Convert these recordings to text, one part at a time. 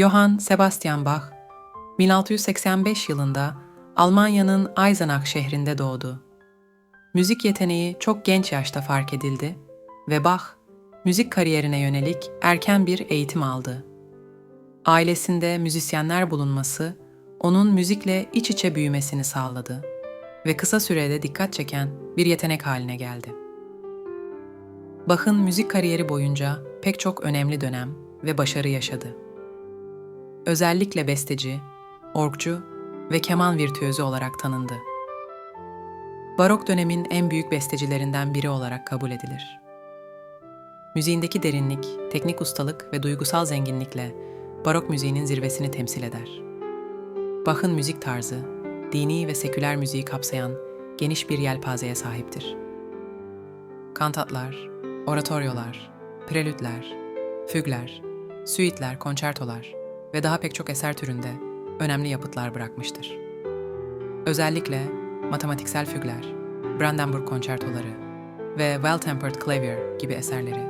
Johann Sebastian Bach, 1685 yılında Almanya'nın Eisenach şehrinde doğdu. Müzik yeteneği çok genç yaşta fark edildi ve Bach, müzik kariyerine yönelik erken bir eğitim aldı. Ailesinde müzisyenler bulunması, onun müzikle iç içe büyümesini sağladı ve kısa sürede dikkat çeken bir yetenek haline geldi. Bach'ın müzik kariyeri boyunca pek çok önemli dönem ve başarı yaşadı. Özellikle besteci, orgcu ve keman virtüözü olarak tanındı. Barok dönemin en büyük bestecilerinden biri olarak kabul edilir. Müziğindeki derinlik, teknik ustalık ve duygusal zenginlikle barok müziğinin zirvesini temsil eder. Bach'ın müzik tarzı, dini ve seküler müziği kapsayan geniş bir yelpazeye sahiptir. Kantatlar, oratoryolar, prelütler, fügler, süitler, konçertolar ve daha pek çok eser türünde önemli yapıtlar bırakmıştır. Özellikle matematiksel fügler, Brandenburg konçertoları ve Well-Tempered Clavier gibi eserleri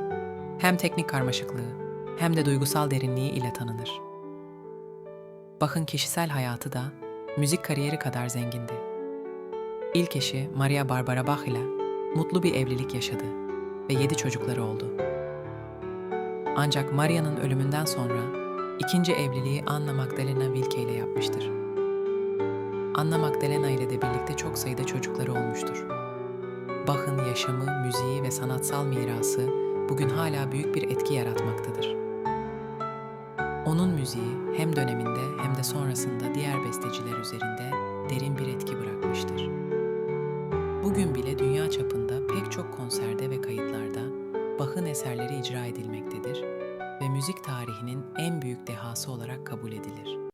hem teknik karmaşıklığı hem de duygusal derinliği ile tanınır. Bach'ın kişisel hayatı da müzik kariyeri kadar zengindi. İlk eşi Maria Barbara Bach ile mutlu bir evlilik yaşadı ve yedi çocukları oldu. Ancak Maria'nın ölümünden sonra ikinci evliliği Anna Magdalena Wilke ile yapmıştır. Anna Magdalena ile de birlikte çok sayıda çocukları olmuştur. Bach'ın yaşamı, müziği ve sanatsal mirası bugün hala büyük bir etki yaratmaktadır. Onun müziği hem döneminde hem de sonrasında diğer besteciler üzerinde derin bir etki bırakmıştır. Bugün bile dünya çapında pek çok konserde ve kayıtlarda Bach'ın eserleri icra edilmektedir ve müzik tarihinin en büyük dehası olarak kabul edilir.